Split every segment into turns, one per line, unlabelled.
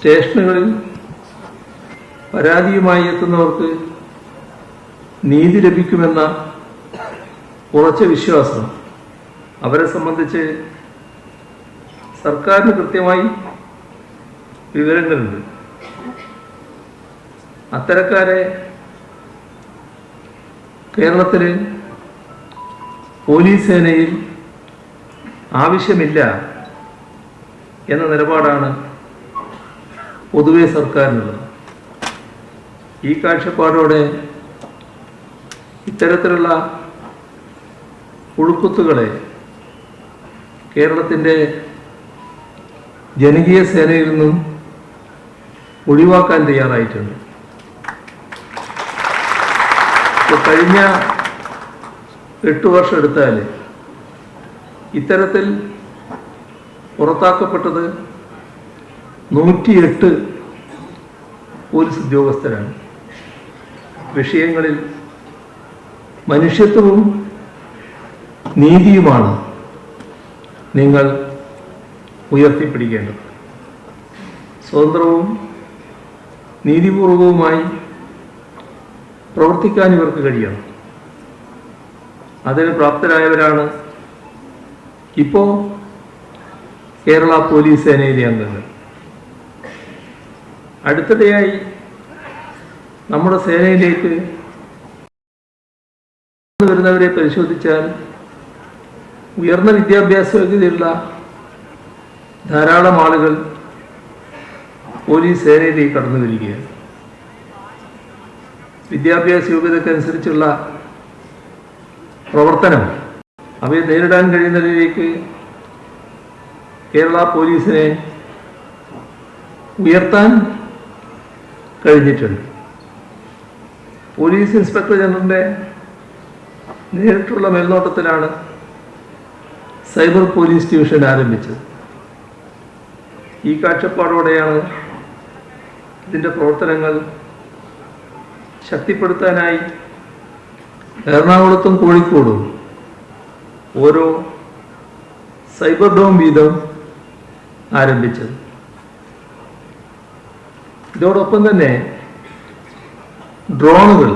സ്റ്റേഷനുകളിൽ പരാതിയുമായി എത്തുന്നവർക്ക് നീതി ലഭിക്കുമെന്ന ഉറച്ച വിശ്വാസം അവരെ സംബന്ധിച്ച് സർക്കാരിന് കൃത്യമായി വിവരങ്ങളുണ്ട്. അത്തരക്കാരെ കേരളത്തിൽ പോലീസ് സേനയിൽ ആവശ്യമില്ല എന്ന നിലപാടാണ് പൊതുവെ സർക്കാരിനുള്ളത്. ഈ കാഴ്ചപ്പാടോടെ ഇത്തരത്തിലുള്ള ഉൾക്കുത്തുകളെ കേരളത്തിന്റെ ജനകീയ സേനയിൽ നിന്നും ഒഴിവാക്കാൻ തയ്യാറായിട്ടുണ്ട്. ഇപ്പോൾ കഴിഞ്ഞ എട്ട് വർഷം എടുത്താൽ ഇത്തരത്തിൽ പുറത്താക്കപ്പെട്ടത് നൂറ്റിയെട്ട് പോലീസ് ഉദ്യോഗസ്ഥരാണ്. വിഷയങ്ങളിൽ മനുഷ്യത്വവും നീതിയുമാണ് നിങ്ങൾ ഉയർത്തിപ്പിടിക്കേണ്ടത്. സ്വതന്ത്രവും നീതിപൂർവകവുമായി പ്രവർത്തിക്കാൻ ഇവർക്ക് കഴിയണം. അതിന് പ്രാപ്തരായവരാണ് ഇപ്പോൾ കേരള പോലീസ് സേനയിലെ അംഗങ്ങൾ. അടുത്തിടെയായി നമ്മുടെ സേനയിലേക്ക് വരുന്നവരെ പരിശോധിച്ചാൽ ഉയർന്ന വിദ്യാഭ്യാസ യോഗ്യതയുള്ള ധാരാളം ആളുകൾ പോലീസ് സേനയിലേക്ക് കടന്നു വരികയാണ്. വിദ്യാഭ്യാസ യോഗ്യതക്കനുസരിച്ചുള്ള പ്രവർത്തനം അവയെ നേരിടാൻ കഴിയുന്നതിലേക്ക് കേരള പോലീസിനെ ഉയർത്താൻ കഴിഞ്ഞിട്ടുണ്ട്. പോലീസ് ഇൻസ്പെക്ടർ ജനറലിന്റെ നേരിട്ടുള്ള മേൽനോട്ടത്തിലാണ് സൈബർ പോലീസ് ഡിവിഷൻ ആരംഭിച്ചത്. ഈ കാഴ്ചപ്പാടോടെയാണ് ഇതിന്റെ പ്രവർത്തനങ്ങൾ ശക്തിപ്പെടുത്താനായി എറണാകുളത്തും കോഴിക്കോടും ഓരോ സൈബർ ഡോം വീതം ആരംഭിച്ചത്. ഇതോടൊപ്പം തന്നെ ഡ്രോണുകൾ.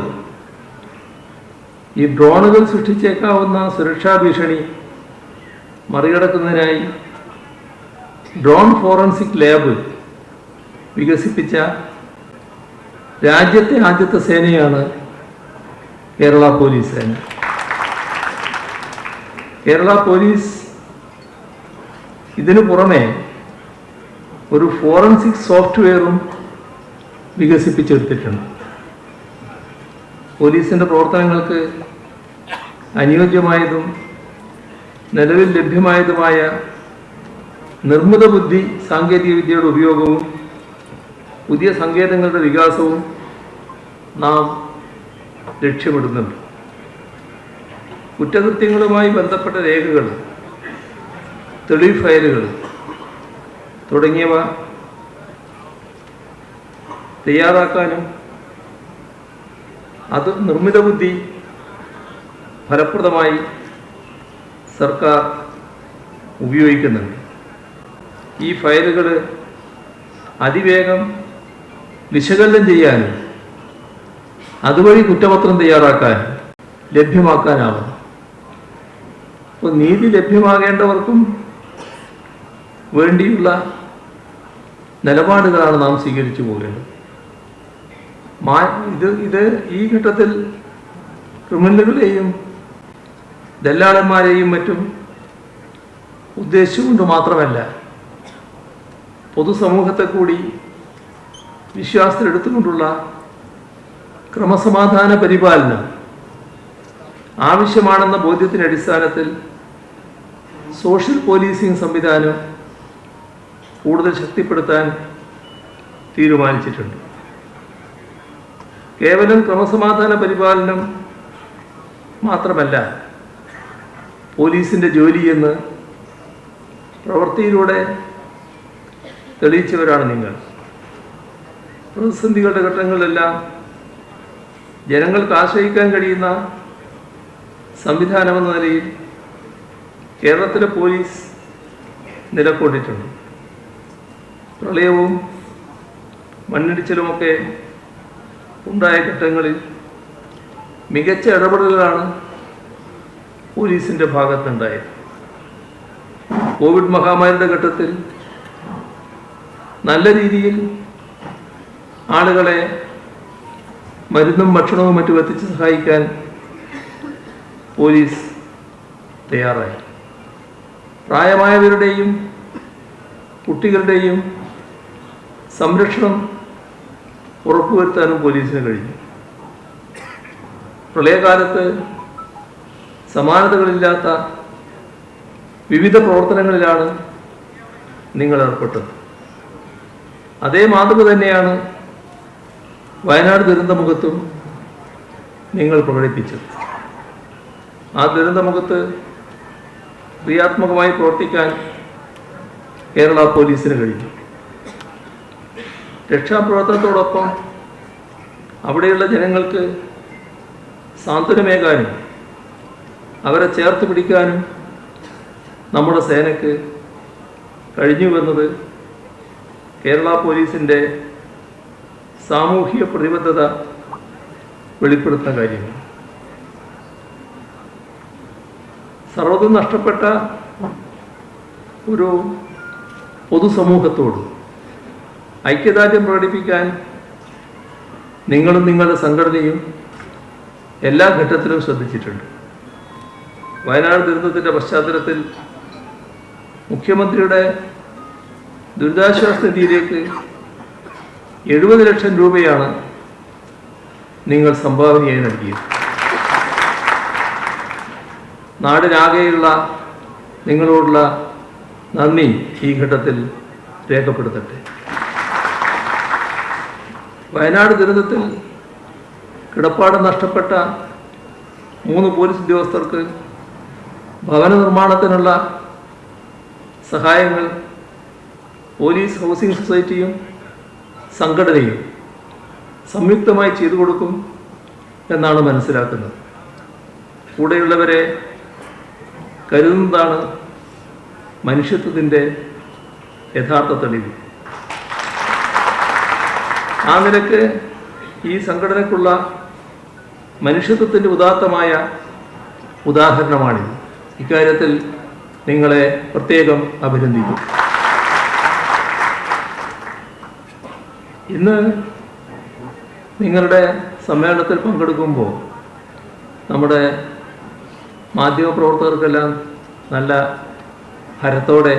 ഈ ഡ്രോണുകൾ സൃഷ്ടിച്ചേക്കാവുന്ന സുരക്ഷാ ഭീഷണി മറികടക്കുന്നതിനായി ഡ്രോൺ ഫോറൻസിക് ലാബ് വികസിപ്പിച്ച രാജ്യത്തെ ആദ്യത്തെ സേനയാണ് കേരള പോലീസ് സേന. കേരള പോലീസ് ഇതിനു പുറമെ ഒരു ഫോറൻസിക് സോഫ്റ്റ്വെയറും വികസിപ്പിച്ചെടുത്തിട്ടുണ്ട്. പോലീസിന്റെ പ്രവർത്തനങ്ങൾക്ക് അനുയോജ്യമായതും നിലവിൽ ലഭ്യമായതുമായ നിർമ്മിത ബുദ്ധി സാങ്കേതിക വിദ്യയുടെ ഉപയോഗവും പുതിയ സങ്കേതങ്ങളുടെ വികാസവും നാം ലക്ഷ്യമിടുന്നുണ്ട്. കുറ്റകൃത്യങ്ങളുമായി ബന്ധപ്പെട്ട രേഖകൾ തെളിവ് ഫയലുകൾ തുടങ്ങിയവ തയ്യാറാക്കാനും അത് നിർമ്മിത ബുദ്ധി ഫലപ്രദമായി സർക്കാർ ഉപയോഗിക്കുന്നുണ്ട്. ഈ ഫയലുകൾ അതിവേഗം വിശകലനം ചെയ്യാനും അതുവഴി കുറ്റപത്രം തയ്യാറാക്കാൻ ലഭ്യമാക്കാനാവും. അപ്പോൾ നീതി ലഭ്യമാകേണ്ടവർക്കും വേണ്ടിയുള്ള നിലപാടുകളാണ് നാം സ്വീകരിച്ചു പോകേണ്ടത്. ഇത് ഇത് ഈ ഘട്ടത്തിൽ ക്രിമിനലുകളെയും ദല്ലാളന്മാരെയും മറ്റും ഉദ്ദേശിച്ചുകൊണ്ട് മാത്രമല്ല പൊതുസമൂഹത്തെ കൂടി വിശ്വാസത്തിലെടുത്തുകൊണ്ടുള്ള ക്രമസമാധാന പരിപാലനം ആവശ്യമാണെന്ന ബോധ്യത്തിന്റെ അടിസ്ഥാനത്തിൽ സോഷ്യൽ പോലീസിംഗ് സംവിധാനം കൂടുതൽ ശക്തിപ്പെടുത്താൻ തീരുമാനിച്ചിട്ടുണ്ട്. കേവലം ക്രമസമാധാന പരിപാലനം മാത്രമല്ല പോലീസിന്റെ ജോലിയെന്ന് പ്രവൃത്തിയിലൂടെ തെളിയിച്ചവരാണ് നിങ്ങൾ. പ്രതിസന്ധികളുടെ ഘട്ടങ്ങളിലെല്ലാം ജനങ്ങൾക്ക് ആശ്രയിക്കാൻ കഴിയുന്ന സംവിധാനമെന്ന നിലയിൽ കേരളത്തിലെ പോലീസ് നിലക്കൊണ്ടിട്ടുണ്ട് പ്രളയവും മണ്ണിടിച്ചിലുമൊക്കെ ഉണ്ടായ ഘട്ടങ്ങളിൽ മികച്ച ഇടപെടലുകളാണ് പോലീസിന്റെ ഭാഗത്തുണ്ടായത്. കോവിഡ് മഹാമാരിയുടെ ഘട്ടത്തിൽ നല്ല രീതിയിൽ ആളുകളെ മരുന്നും ഭക്ഷണവും മറ്റും എത്തിച്ച് സഹായിക്കാൻ പോലീസ് തയ്യാറായി. പ്രായമായവരുടെയും കുട്ടികളുടെയും സംരക്ഷണം ഉറപ്പുവരുത്താനും പോലീസിന് കഴിഞ്ഞു. പ്രളയകാലത്ത് സമാനതകളില്ലാത്ത വിവിധ പ്രവർത്തനങ്ങളിലാണ് നിങ്ങൾ ഏർപ്പെട്ടത്. അതേ മാതൃക തന്നെയാണ് വയനാട് ദുരന്തമുഖത്തും നിങ്ങൾ പ്രകടിപ്പിച്ചത്. ആ ദുരന്തമുഖത്ത് ക്രിയാത്മകമായി പ്രവർത്തിക്കാൻ കേരള പോലീസിന് കഴിഞ്ഞു. രക്ഷാപ്രവർത്തനത്തോടൊപ്പം അവിടെയുള്ള ജനങ്ങൾക്ക് സാന്ത്വനമേകാനും അവരെ ചേർത്ത് പിടിക്കാനും നമ്മുടെ സേനയ്ക്ക് കഴിഞ്ഞുവെന്നത് കേരള പോലീസിന്റെ സാമൂഹിക പ്രതിബദ്ധത വെളിപ്പെടുത്തുന്ന കാര്യമാണ്. സർവതും നഷ്ടപ്പെട്ട ഒരു പൊതുസമൂഹത്തോട് ഐക്യദാർഢ്യം പ്രകടിപ്പിക്കാൻ നിങ്ങളും നിങ്ങളുടെ സംഘടനയും എല്ലാ ഘട്ടത്തിലും ശ്രദ്ധിച്ചിട്ടുണ്ട്. വയനാട് ദുരന്തത്തിന്റെ പശ്ചാത്തലത്തിൽ മുഖ്യമന്ത്രിയുടെ ദുരിതാശ്വാസ നിധിയിലേക്ക് എഴുപത് ലക്ഷം രൂപയാണ് നിങ്ങൾ സംഭാവനയായി നൽകിയത്. നാടിനാകെയുള്ള നിങ്ങളോടുള്ള നന്ദി ഈ ഘട്ടത്തിൽ രേഖപ്പെടുത്തട്ടെ. വയനാട് ദുരന്തത്തിൽ കിടപ്പാടം നഷ്ടപ്പെട്ട മൂന്ന് പോലീസ് ഉദ്യോഗസ്ഥർക്ക് ഭവന നിർമ്മാണത്തിനുള്ള സഹായങ്ങൾ പോലീസ് ഹൗസിംഗ് സൊസൈറ്റിയും സംഘടനയും സംയുക്തമായി ചെയ്തു കൊടുക്കും എന്നാണ് മനസ്സിലാക്കുന്നത്. കൂടെയുള്ളവരെ കരുതുന്നതാണ് മനുഷ്യത്വത്തിന്റെ യഥാർത്ഥ തെളിവ്. ആ നിലയ്ക്ക് ഈ സംഘടനയ്ക്കുള്ള മനുഷ്യത്വത്തിന്റെ ഉദാത്തമായ ഉദാഹരണമാണിത് ഇക്കാര്യത്തിൽ നിങ്ങളെ പ്രത്യേകം അഭിനന്ദിക്കും ഇന്ന് നിങ്ങളുടെ സമ്മേളനത്തിൽ പങ്കെടുക്കുമ്പോൾ നമ്മുടെ മാധ്യമപ്രവർത്തകർക്കെല്ലാം നല്ല ഹരത്തോടെ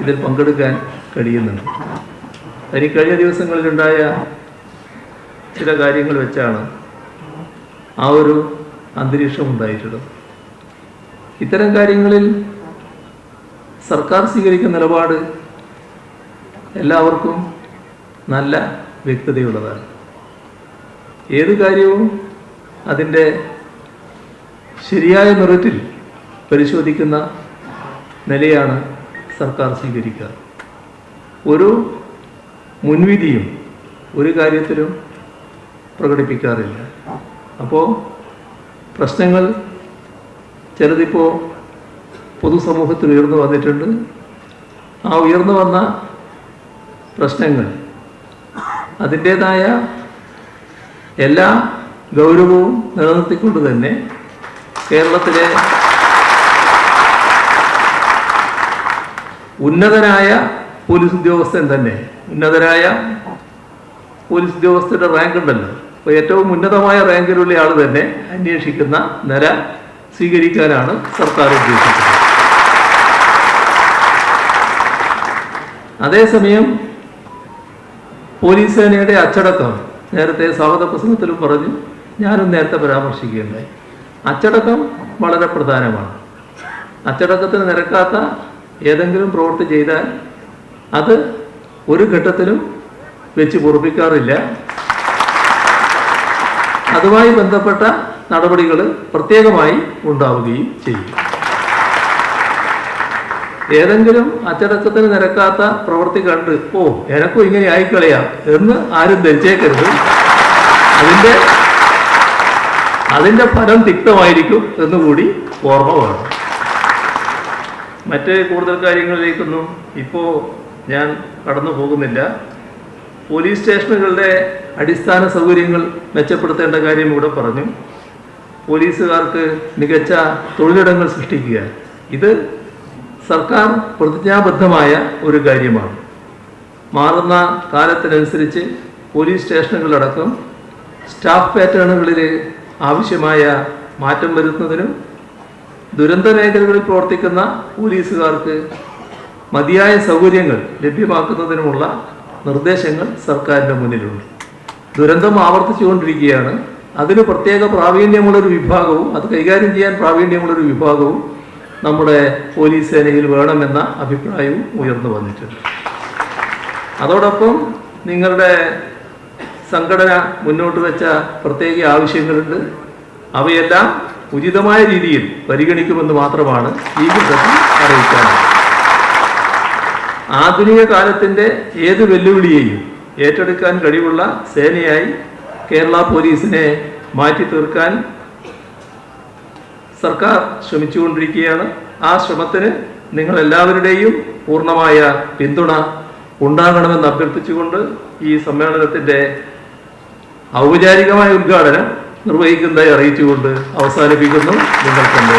ഇതിൽ പങ്കെടുക്കാൻ കഴിയുന്നുണ്ട്. അതിന് കഴിഞ്ഞ ദിവസങ്ങളിലുണ്ടായ ചില കാര്യങ്ങൾ വെച്ചാണ് ആ ഒരു അന്തരീക്ഷം ഉണ്ടായിട്ടുള്ളത്. ഇത്തരം കാര്യങ്ങളിൽ സർക്കാർ സ്വീകരിക്കുന്ന നിലപാട് എല്ലാവർക്കും നല്ല വ്യക്തതയുള്ളതാണ്. ഏത് കാര്യവും അതിന്റെ ശരിയായ നിറത്തിൽ പരിശോധിക്കുന്ന നിലയാണ് സർക്കാർ സ്വീകരിക്കുക. ഒരു മുൻവിധിയും ഒരു കാര്യത്തിലും പ്രകടിപ്പിക്കാറില്ല. അപ്പോൾ പ്രശ്നങ്ങൾ ചിലതിപ്പോൾ പൊതുസമൂഹത്തിൽ ഉയർന്നു വന്നിട്ടുണ്ട്. ആ ഉയർന്നു വന്ന പ്രശ്നങ്ങൾ അതിന്റേതായ എല്ലാ ഗൗരവവും നിലനിർത്തിക്കൊണ്ട് തന്നെ കേരളത്തിലെ ഉന്നതനായ പോലീസ് ഉദ്യോഗസ്ഥൻ തന്നെ. ഉന്നതരായ പോലീസ് ഉദ്യോഗസ്ഥരുടെ റാങ്ക് ഉണ്ടല്ലോ. അപ്പോൾ ഏറ്റവും ഉന്നതമായ റാങ്കിലുള്ള ആൾ തന്നെ അന്വേഷിക്കുന്ന നില സ്വീകരിക്കാനാണ് സർക്കാർ ഉദ്ദേശിക്കുന്നത്. അതേസമയം പോലീസ് സേനയുടെ അച്ചടക്കം നേരത്തെ സ്വാഗത പ്രസംഗത്തിലും പറഞ്ഞു. ഞാനും നേരത്തെ പരാമർശിക്കുകയുണ്ടായി. അച്ചടക്കം വളരെ പ്രധാനമാണ്. അച്ചടക്കത്തിന് നിരക്കാത്ത ഏതെങ്കിലും പ്രവൃത്തി ചെയ്താൽ അത് ഒരു ഘട്ടത്തിലും വെച്ച് പൊറുപ്പിക്കാറില്ല. അതുമായി ബന്ധപ്പെട്ട നടപടികൾ പ്രത്യേകമായി ഉണ്ടാവുകയും ചെയ്യും. ഏതെങ്കിലും അച്ചടക്കത്തിന് നിരക്കാത്ത പ്രവൃത്തി കണ്ട് ഓ എനക്കും ഇങ്ങനെ ആയിക്കളയാം എന്ന് ആരും ധരിച്ചേക്കരുത്. അതിന്റെ അതിന്റെ ഫലം തിക്തമായിരിക്കും എന്നുകൂടി ഓർമ്മ വേണം. മറ്റ് കൂടുതൽ കാര്യങ്ങളിലേക്കൊന്നും ഇപ്പോൾ ഞാൻ കടന്നു പോകുന്നില്ല. പോലീസ് സ്റ്റേഷനുകളുടെ അടിസ്ഥാന സൗകര്യങ്ങൾ മെച്ചപ്പെടുത്തേണ്ട കാര്യം ഇവിടെ പറഞ്ഞു. പോലീസുകാർക്ക് മികച്ച തൊഴിലിടങ്ങൾ സൃഷ്ടിക്കുക. ഇത് സർക്കാർ പ്രതിജ്ഞാബദ്ധമായ ഒരു കാര്യമാണ്. മാറുന്ന കാലത്തിനനുസരിച്ച് പോലീസ് സ്റ്റേഷനുകളടക്കം സ്റ്റാഫ് പാറ്റേണുകളിൽ ആവശ്യമായ മാറ്റം വരുത്തുന്നതിനും ദുരന്ത മേഖലകളിൽ പ്രവർത്തിക്കുന്ന പോലീസുകാർക്ക് മതിയായ സൗകര്യങ്ങൾ ലഭ്യമാക്കുന്നതിനുമുള്ള നിർദ്ദേശങ്ങൾ സർക്കാരിന്റെ മുന്നിലുണ്ട്. ദുരന്തം ആവർത്തിച്ചുകൊണ്ടിരിക്കുകയാണ്. അതിന് പ്രത്യേക പ്രാവീണ്യമുള്ളൊരു വിഭാഗവും അത് കൈകാര്യം ചെയ്യാൻ പ്രാവീണ്യമുള്ളൊരു വിഭാഗവും നമ്മുടെ പോലീസ് സേനയിൽ വേണമെന്ന അഭിപ്രായവും ഉയർന്നു വന്നിട്ടുണ്ട്. അതോടൊപ്പം നിങ്ങളുടെ സംഘടന മുന്നോട്ട് വെച്ച പ്രത്യേക ആവശ്യങ്ങളുണ്ട്. അവയെല്ലാം ഉചിതമായ രീതിയിൽ പരിഗണിക്കുമെന്ന് മാത്രമാണ് ഈ ഘട്ടത്തിൽ അറിയിക്കാനുള്ളത്. ആധുനിക കാലത്തിന്റെ ഏത് വെല്ലുവിളിയെയും ഏറ്റെടുക്കാൻ കഴിവുള്ള സേനയായി കേരള പോലീസിനെ മാറ്റി തീർക്കാൻ സർക്കാർ ശ്രമിച്ചുകൊണ്ടിരിക്കുകയാണ്. ആ ശ്രമത്തിന് നിങ്ങൾ എല്ലാവരുടെയും പൂർണമായ പിന്തുണ ഉണ്ടാകണമെന്ന് അഭ്യർത്ഥിച്ചുകൊണ്ട് ഈ സമ്മേളനത്തിന്റെ ഔപചാരികമായ ഉദ്ഘാടനം നിർവഹിക്കുന്നതായി അറിയിച്ചുകൊണ്ട് അവസാനിപ്പിക്കുന്നു. നിങ്ങൾക്കെന്റെ